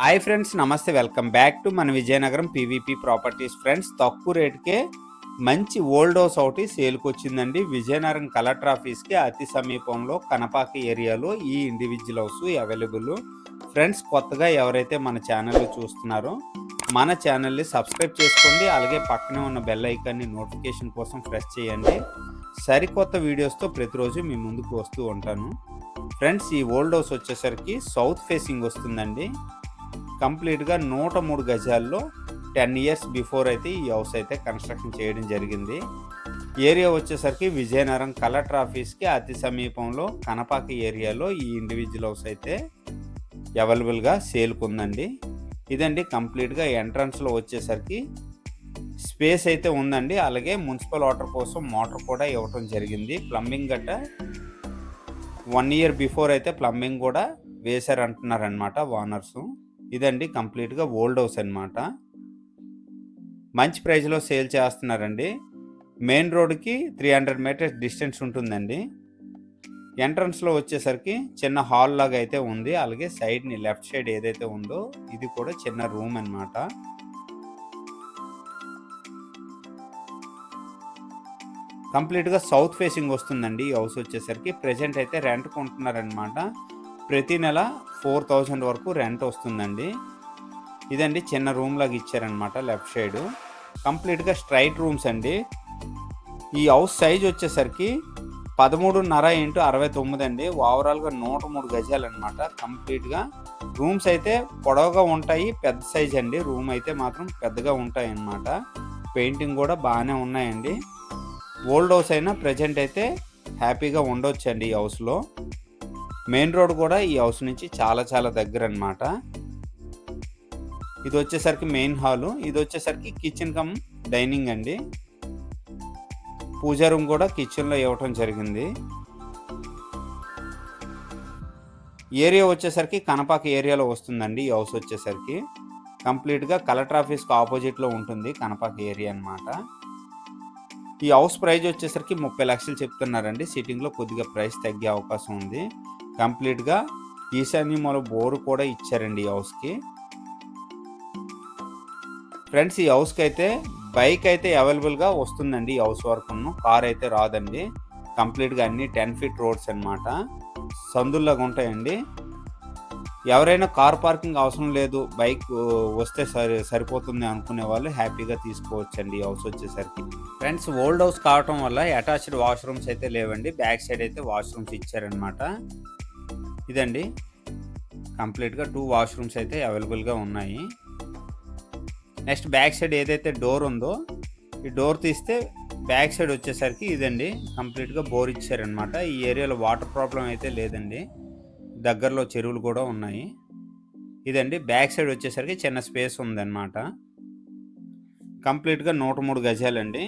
Hi friends నమస్తే welcome back to మన Vizianagaram PVP properties friends తక్కువ రేటుకే మంచి ఓల్డ్ హౌస్ ఒకటి సేల్కి వచ్చిందండి. విజయనగరం కలెక్టర్ ఆఫీస్కి అతి సమీపంలో కనపాక ఏరియాలో ఈ ఇండివిజువల్ హౌస్ అవైలబుల్ ఫ్రెండ్స్ కొత్తగా ఎవరైతే మన ఛానల్ చూస్తున్నారో మన ఛానల్ని సబ్స్క్రైబ్ చేసుకోండి. అలాగే పక్కనే ఉన్న బెల్ ఐకాన్ని నోటిఫికేషన్ కోసం ప్రెస్ చేయండి. సరికొత్త వీడియోస్తో ప్రతిరోజు మీ ముందుకు వస్తూ ఉంటాను. ఫ్రెండ్స్ ఈ ఓల్డ్ హౌస్ వచ్చేసరికి సౌత్ ఫేసింగ్ వస్తుందండి. కంప్లీట్గా నూట మూడు గజాల్లో టెన్ ఇయర్స్ బిఫోర్ అయితే ఈ హౌస్ అయితే కన్స్ట్రక్షన్ చేయడం జరిగింది. ఏరియా వచ్చేసరికి విజయనగరం కలెక్టర్ ఆఫీస్కి అతి సమీపంలో కనపాక ఏరియాలో ఈ ఇండివిజువల్ హౌస్ అయితే అవైలబుల్గా సేల్కి ఉందండి ఇదండి కంప్లీట్గా ఎంట్రన్స్లో వచ్చేసరికి స్పేస్ అయితే ఉందండి. అలాగే మున్సిపల్ వాటర్ కోసం మోటార్ కూడా ఇవ్వటం జరిగింది. ప్లంబింగ్ గట్ట వన్ ఇయర్ బిఫోర్ అయితే ప్లంబింగ్ కూడా వేశారంటున్నారనమాట ఓనర్సు ఇదండి కంప్లీట్గా ఓల్డ్ హౌస్ అనమాట మంచి ప్రైస్లో సేల్ చేస్తున్నారండి. మెయిన్ రోడ్కి త్రీ హండ్రెడ్ మీటర్స్ డిస్టెన్స్ ఉంటుందండి. ఎంట్రన్స్లో వచ్చేసరికి చిన్న హాల్ లాగా అయితే ఉంది. అలాగే సైడ్ని లెఫ్ట్ సైడ్ ఏదైతే ఉందో ఇది కూడా చిన్న రూమ్ అనమాట కంప్లీట్గా సౌత్ ఫేసింగ్ వస్తుందండి ఈ హౌస్ వచ్చేసరికి. ప్రజెంట్ అయితే రెంట్ కొంటున్నారనమాట ప్రతి నెల ఫోర్ థౌజండ్ వరకు రెంట్ వస్తుందండి. ఇదండి చిన్న రూమ్ లాగా ఇచ్చారనమాట లెఫ్ట్ సైడ్ కంప్లీట్గా స్ట్రైట్ రూమ్స్ అండి. ఈ హౌస్ సైజ్ వచ్చేసరికి పదమూడున్నర ఇంటూ అరవై తొమ్మిది అండి. ఓవరాల్గా నూట మూడు గజాలు అనమాట కంప్లీట్గా రూమ్స్ అయితే పొడవుగా ఉంటాయి పెద్ద సైజ్ అండి. రూమ్ అయితే మాత్రం పెద్దగా ఉంటాయి అన్నమాట పెయింటింగ్ కూడా బాగానే ఉన్నాయండి. ఓల్డ్ హౌస్ అయినా ప్రజెంట్ అయితే హ్యాపీగా ఉండొచ్చండి ఈ హౌస్లో మెయిన్ రోడ్ కూడా ఈ హౌస్ నుంచి చాలా చాలా దగ్గర అనమాట ఇది వచ్చేసరికి మెయిన్ హాలు. ఇది వచ్చేసరికి కిచెన్ కమ్ డైనింగ్ అండి. పూజా రూమ్ కూడా కిచెన్లో ఇవ్వటం జరిగింది. ఏరియా వచ్చేసరికి కనపాక ఏరియాలో వస్తుందండి ఈ హౌస్ వచ్చేసరికి. కంప్లీట్గా కలెక్టర్ ఆఫీస్కి ఆపోజిట్లో ఉంటుంది కనపాక ఏరియా అనమాట ఈ హౌస్ ప్రైస్ వచ్చేసరికి ముప్పై లక్షలు చెప్తున్నారండి. సిట్టింగ్లో కొద్దిగా ప్రైస్ తగ్గే అవకాశం ఉంది. కంప్లీట్గా ఈశాన్యమూల బోరు కూడా ఇచ్చారండి ఈ హౌస్కి. ఫ్రెండ్స్ ఈ హౌస్కి అయితే బైక్ అయితే అవైలబుల్గా వస్తుందండి ఈ హౌస్ వరకును. కార్ అయితే రాదండి. కంప్లీట్గా అన్ని టెన్ ఫీట్ రోడ్స్ అనమాట సందుల్లాగా ఉంటాయండి. ఎవరైనా కార్ పార్కింగ్ అవసరం లేదు బైక్ వస్తే సరి సరిపోతుంది అనుకునే వాళ్ళు హ్యాపీగా తీసుకోవచ్చండి ఈ హౌస్ వచ్చేసరికి. ఫ్రెండ్స్ ఓల్డ్ హౌస్ కావటం వల్ల అటాచ్డ్ వాష్రూమ్స్ అయితే లేవండి. బ్యాక్ సైడ్ అయితే వాష్రూమ్స్ ఇచ్చారనమాట ఇదండి. కంప్లీట్గా టూ వాష్రూమ్స్ అయితే అవైలబుల్గా ఉన్నాయి. నెక్స్ట్ బ్యాక్ సైడ్ ఏదైతే డోర్ ఉందో ఈ డోర్ తీస్తే బ్యాక్ సైడ్ వచ్చేసరికి ఇదండి. కంప్లీట్గా బోర్ ఇచ్చారనమాట ఈ ఏరియాలో వాటర్ ప్రాబ్లం అయితే లేదండి. దగ్గరలో చెరువులు కూడా ఉన్నాయి. ఇదండి. బ్యాక్ సైడ్ వచ్చేసరికి చిన్న స్పేస్ ఉందన్నమాట. కంప్లీట్గా నూట మూడు గజాలండి.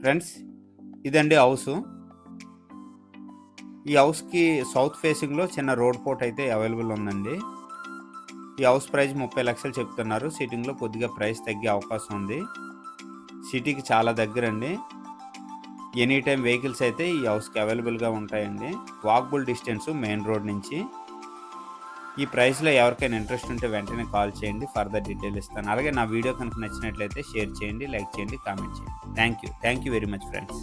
ఫ్రెండ్స్ ఇదండి హౌస్. ఈ హౌస్కి సౌత్ ఫేసింగ్లో చిన్న రోడ్ పోర్ట్ అయితే అవైలబుల్ ఉందండి. ఈ హౌస్ ప్రైస్ ముప్పై లక్షలు చెప్తున్నారు. సిట్టింగ్లో కొద్దిగా ప్రైస్ తగ్గే అవకాశం ఉంది. సిటీకి చాలా దగ్గరండి. ఎనీ టైం వెహికల్స్ అయితే ఈ హౌస్కి అవైలబుల్గా ఉంటాయండి. వాక్బుల్ డిస్టెన్స్ మెయిన్ రోడ్ నుంచి. ఈ ప్రైస్లో ఎవరికైనా ఇంట్రెస్ట్ ఉంటే వెంటనే కాల్ చేయండి. ఫర్దర్ డీటెయిల్ ఇస్తాను. అలాగే నా వీడియో కనుక నచ్చినట్లయితే షేర్ చేయండి లైక్ చేయండి కామెంట్ చేయండి. Thank you thank you very much friends.